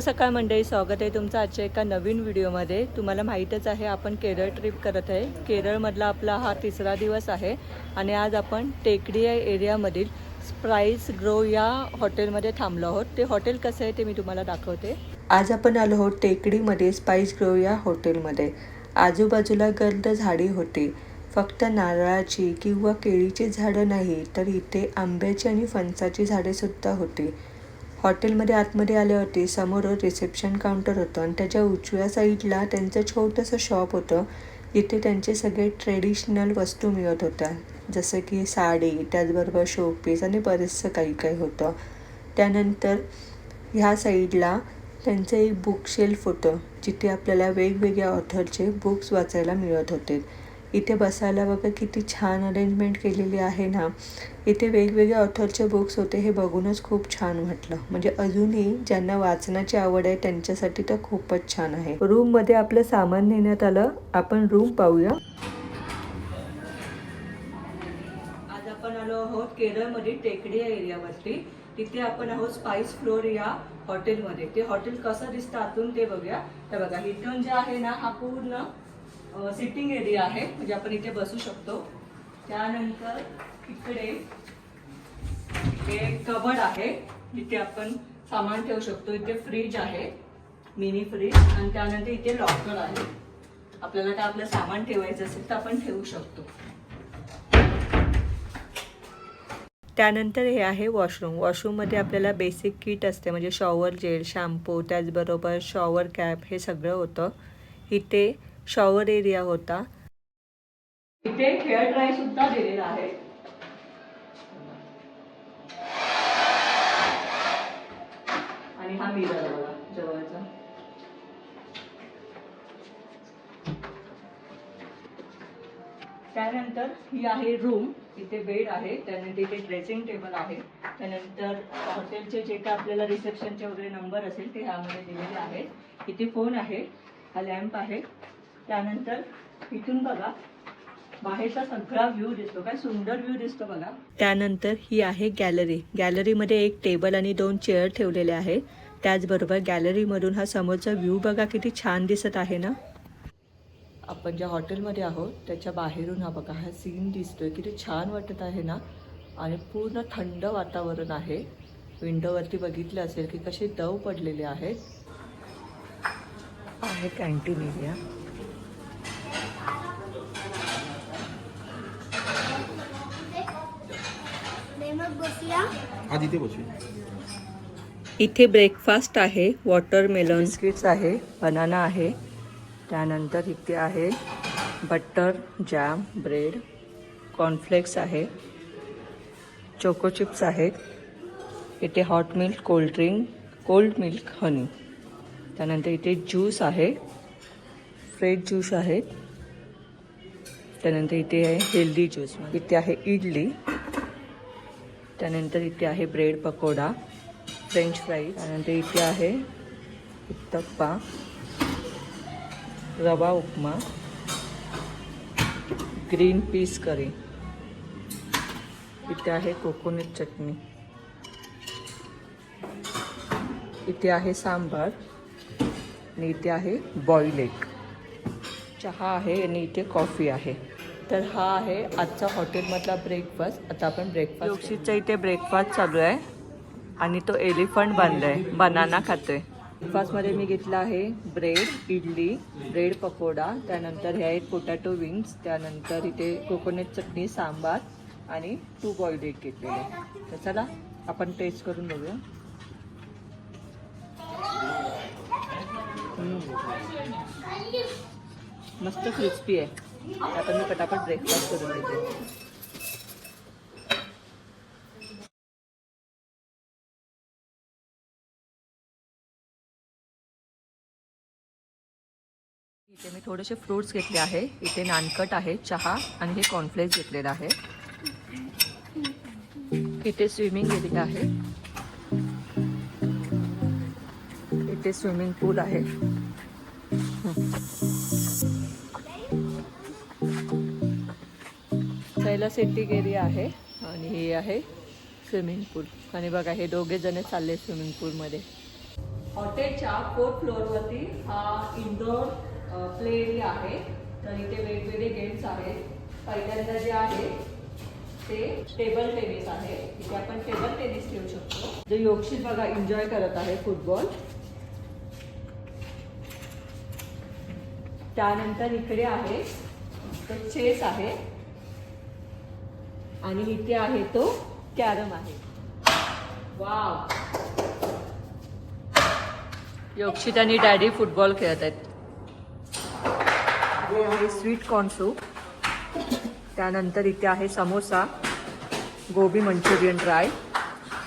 सकाळ मंडळी स्वागत आहे तुमचं आजच्या एका नवीन व्हिडिओमध्ये. तुम्हाला माहीतच आहे आपण केरळ ट्रिप करत आहे. केरळमधला आपला हा तिसरा दिवस आहे आणि आज आपण टेकडी या एरियामधील स्प्राईस ग्रो या हॉटेलमध्ये थांबलो आहोत. ते हॉटेल कसं आहे ते मी तुम्हाला दाखवते. आज आपण आलो आहोत टेकडीमध्ये स्पाईस ग्रो या हॉटेलमध्ये. आजूबाजूला गर्द झाडी होती. फक्त नारळाची किंवा केळीची झाडं नाही तर इथे आंब्याची आणि फणसाची झाडेसुद्धा होती. हॉटेलमध्ये आतमध्ये आल्यावरती समोर रिसेप्शन काउंटर होतं आणि त्याच्या उजव्या साईडला त्यांचं छोटंसं शॉप होतं. जिथे त्यांचे सगळे ट्रेडिशनल वस्तू मिळत होत्या. जसं की साडी त्याचबरोबर शोपीस आणि बरेचसं काही काही होतं. त्यानंतर ह्या साईडला त्यांचं एक बुक शेल्फ होतं जिथे आपल्याला वेगवेगळ्या ऑथरचे बुक्स वाचायला मिळत होते. इथे बसायला बघा किती छान अरेंजमेंट केलेली आहे ना. इथे वेगवेगळ्या ऑथरचे बुक्स होते हे बघूनच खूप छान वाटलं. म्हणजे अजूनही ज्यांना वाचनाची आवड आहे त्यांच्यासाठी तर खूपच छान आहे. रूममध्ये आपलं सामान नेण्यात आलं. आपण रूम पाहूया. आज आपण आलो आहोत केरळमध्ये टेकडी या एरियावरती. तिथे आपण आहोत स्पाइस फ्लोर या हॉटेलमध्ये ते हॉटेल कसं दिसतं आतून ते बघूया. तर बघा इथून जे आहे ना हा पूर्ण सिटिंग एरिया आहे म्हणजे आपण इथे बसू शकतो. त्यानंतर इकडे हे कबड आहे तिथे आपण सामान ठेवू शकतो. इथे फ्रीज आहे मिनी फ्रीज आणि त्यानंतर इथे लॉकर आहे. आपल्याला काय आपलं सामान ठेवायचं असेल तर आपण ठेवू शकतो. त्यानंतर हे आहे वॉशरूम वॉशरूममध्ये आपल्याला बेसिक किट असते म्हणजे शॉवर जेल शॅम्पू त्याचबरोबर शॉवर कॅप हे सगळं होतं. इथे शॉवर एरिया होता. इथे हेअर ड्राय सुद्धा दिलेला आहे. आणि हा मिरर बघा जवळचा. त्यानंतर ही आहे रूम इथे बेड आहे त्यानंतर इथे ड्रेसिंग टेबल आहे. त्यानंतर हॉटेलचे जे काय आपल्याला रिसेप्शनचे वगैरे नंबर असेल ते ह्यामध्ये दिलेले आहेत. इथे फोन आहे हा लॅम्प आहे. त्यानंतर इथून बघा बाहेरचा सगळा व्ह्यू दिसतो. काय सुंदर व्ह्यू दिसतो बघा. त्यानंतर ही आहे गॅलरी गॅलरीमध्ये एक टेबल आणि दोन चेअर ठेवलेले आहे. त्याचबरोबर गॅलरीमधून हा समोरचा व्ह्यू बघा किती छान दिसत आहे ना? आपण ज्या हॉटेलमध्ये आहोत त्याच्या बाहेरून हा बघा हा सीन दिसतोय. किती छान वाटत आहे ना? आणि पूर्ण थंड वातावरण आहे. विंडोवरती बघितलं असेल की कसे दव पडलेले आहेत. आहे कॅन्टीन एरिया आज इथे इथे ब्रेकफास्ट आहे वॉटरमेलन बिस्किट्स आहे बनाना आहे त्यानंतर इथे आहे बटर जॅम ब्रेड कॉर्नफ्लेक्स आहे चोको चिप्स आहेत इथे hot milk cold drink cold milk honey त्यानंतर इथे ज्यूस आहे फ्रेश ज्यूस आहेत त्यानंतर इथे आहे हेल्दी ज्यूस इथे आहे इडली. त्यानंतर इथे आहे ब्रेड पकोडा फ्रेंच फ्राईज त्यानंतर इथे आहे उत्तप्पा रवा उपमा ग्रीन पीस करी. इथे आहे कोकोनट चटणी. इथे आहे सांबार आणि इथे आहे बॉईल एग चहा आहे आणि इथे कॉफी आहे. तर हा आहे आजचा हॉटेलमधला ब्रेकफास्ट आता आपण ब्रेकफास्ट योगशीचा इथे ब्रेकफास्ट चालू आहे. आणि तो एलिफंट बांधलाय. बनाना खातोय. ब्रेकफास्टमध्ये मी घेतला आहे ब्रेड इडली ब्रेड पकोडा. त्यानंतर हे आहेत पोटॅटो विंग्स त्यानंतर इथे कोकोनट चटणी सांबार आणि टू बॉईल्ड एग घेतलेले तर चला आपण टेस्ट करून बघूया. मस्त क्रिस्पी आहे. आता मी पटापट ब्रेकफास्ट करून देते इथे मी थोडेसे फ्रूट्स घेतले आहे. इथे नानकट आहे चहा आणि हे कॉर्नफ्लेक्स घेतलेलं स्विमिंग गेलेलं आहे. इथे स्विमिंग पूल आहे. पहिला सिटिंग एरिया आहे आणि हे आहे स्विमिंग पूल. आणि बघा हे दोघे जण चालले स्विमिंग पूलमध्ये. हॉटेलच्या फोर्थ फ्लोअरवरती हा इंडोर प्ले एरिया आहे. तर इथे वेगवेगळे गेम्स आहेत. पहिल्यांदा जे आहे ते टेबल टेनिस आहे. इथे आपण टेबल टेनिस खेळू शकतो. जे योगशील बघा एन्जॉय करत आहे फुटबॉल त्यानंतर इकडे आहे तो चेस आहे. आणि इथे आहे तो कॅरम आहे. वाव. योक्षित आणि डॅडी फुटबॉल खेळत आहेत. हे आहे स्वीट कॉर्न सूप. त्यानंतर इथे आहे समोसा गोबी मंचुरियन ड्राय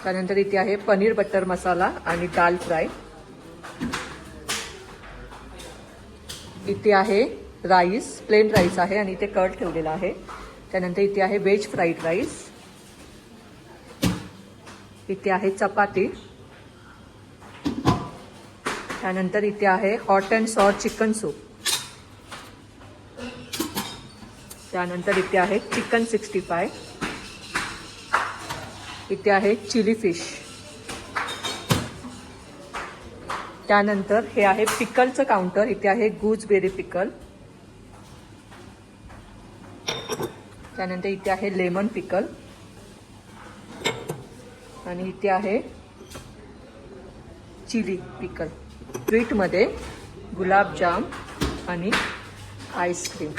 त्यानंतर इथे आहे पनीर बटर मसाला आणि दाल फ्राय. इथे आहे राईस प्लेन राईस आहे आणि इथे कट ठेवलेला आहे. त्यानंतर इथे आहे व्हेज फ्राईड राईस. इथे आहे चपाती. त्यानंतर इथे आहे hot and sour chicken soup. त्यानंतर इथे आहे चिकन सिक्स्टी फाय. इथे आहे चिली फिश. त्यानंतर हे आहे पिकलचं काउंटर. इथे आहे गुजबेरी पिकल. त्यानंतर इथे आहे लेमन पिकल. आणि इथे आहे चिली पिकल. स्वीटमध्ये गुलाबजाम आणि आईस्क्रीम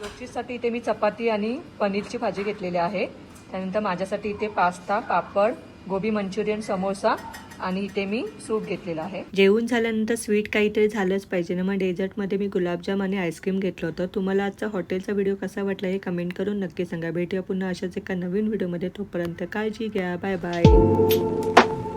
रोटीसाठी इथे मी चपाती आणि पनीरची भाजी घेतलेली आहे. त्यानंतर माझ्यासाठी इथे पास्ता पापड गोबी मंचुरियन समोसा आणि इथे मी सूप घेतलेला आहे. जेवण झाल्यानंतर स्वीट काहीतरी झालंच पाहिजे ना. मग डेझर्टमध्ये मी गुलाबजाम आणि आईस्क्रीम घेतलं होतं. तुम्हाला आजचा हॉटेलचा व्हिडिओ कसा वाटला हे कमेंट करून नक्की सांगा. भेटूया पुन्हा अशाच एका नवीन व्हिडिओमध्ये. तोपर्यंत काळजी घ्या. Bye bye.